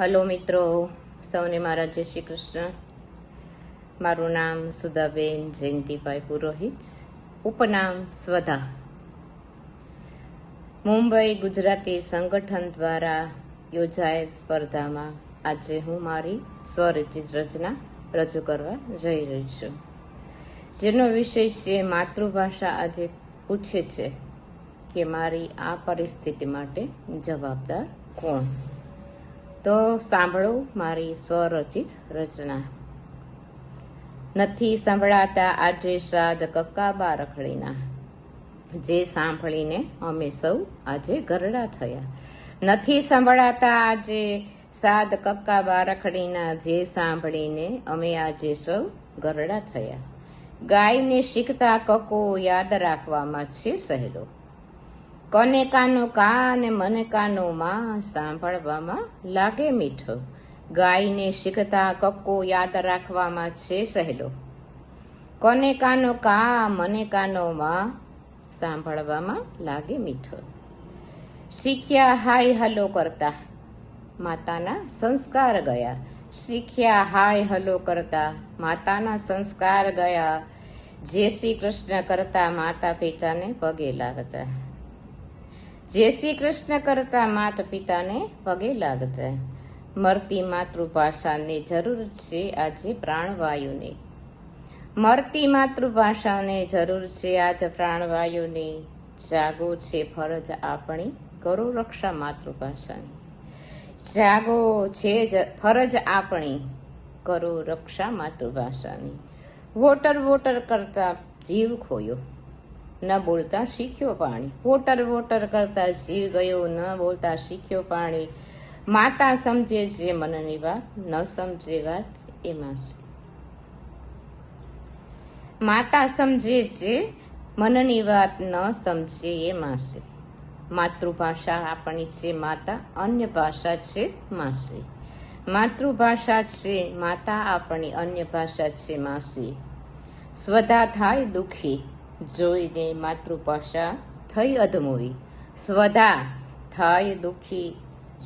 Hello મિત્રો, સૌને મારા જય શ્રી કૃષ્ણ. મારું નામ સુધાબેન જયંતિભાઈ પુરોહિત, ઉપનામ સ્વધા. મુંબઈ ગુજરાતી સંગઠન દ્વારા યોજાયેલ સ્પર્ધામાં આજે હું મારી સ્વરચિત રચના રજૂ કરવા જઈ રહી છું. જેનો વિષય છે, માતૃભાષા આજે પૂછે છે કે મારી આ પરિસ્થિતિ માટે જવાબદાર કોણ? તો સાંભળો મારી સ્વરચિત રચના. નથી સંભળાતા આજે સાદ કક્કાબા રખડીના. જે સાંભળીને અમે સૌ આજે ગરડા થયા. નથી સંભળાતા આજે સાદ કક્કાબા રખડીના જે સાંભળીને અમે આજે સૌ ગરડા થયા. ગાયને શીખતા કકો યાદ રાખવામાં છે સહેલો. કને કાનો કા અને મને કાનો માં સાંભળવામાં લાગે મીઠો. ગાયને શીખતા કક્કો યાદ રાખવામાં છે સહેલો. કને કાનો કા મને કાનો માં સાંભળવામાં લાગે મીઠો. શીખ્યા હાય હલો કરતા. માતાના સંસ્કાર ગયા. શીખ્યા હાય હલો કરતા. માતાના સંસ્કાર ગયા. જે શ્રી કૃષ્ણ કરતા માતા પિતાને પગે લાગતા. જય શ્રી કૃષ્ણ કરતા માતા પિતાને પગે લાગતા. મરતી માતૃભાષાની જરૂર છે આજે પ્રાણવાયુની. મરતી માતૃભાષાને જરૂર છે આજ પ્રાણવાયુની. જાગો છે ફરજ આપણી, કરો રક્ષા માતૃભાષાની. જાગો છે જ ફરજ આપણી, કરો રક્ષા માતૃભાષાની. વોટર વોટર કરતા જીવ ખોયો. ન બોલતા શીખ્યો પાણી. વોટર વોટર કરતા જીવ ગયો, ન બોલતા શીખ્યો પાણી. માતા સમજે જે મનની વાત, ન સમજે વાત એમાં છે. માતા સમજે જે મનની વાત, ન સમજે એમાં છે. માતૃભાષા આપણી છે માતા, અન્ય ભાષા છે માસી. માતૃભાષા છે માતા આપણી, અન્ય ભાષા છે માસી. સ્વધા થાય દુખી. જોઈને માતૃભાષા થઈ અધમુવી સ્વધા થાય દુઃખી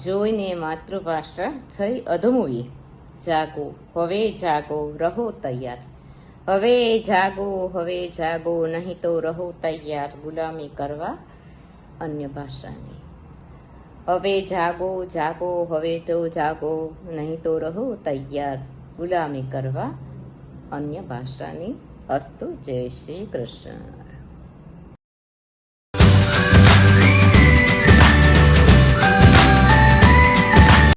જોઈને માતૃભાષા થઈ અધમુવી જાગો, હવે જાગો, રહો તૈયાર. હવે જાગો હવે જાગો, નહીં તો રહો તૈયાર ગુલામી કરવા અન્ય ભાષાની. હવે જાગો જાગો, હવે તો જાગો, નહીં તો રહો તૈયાર ગુલામી કરવા અન્ય ભાષાની. અસ્તુ જય શ્રી કૃષ્ણ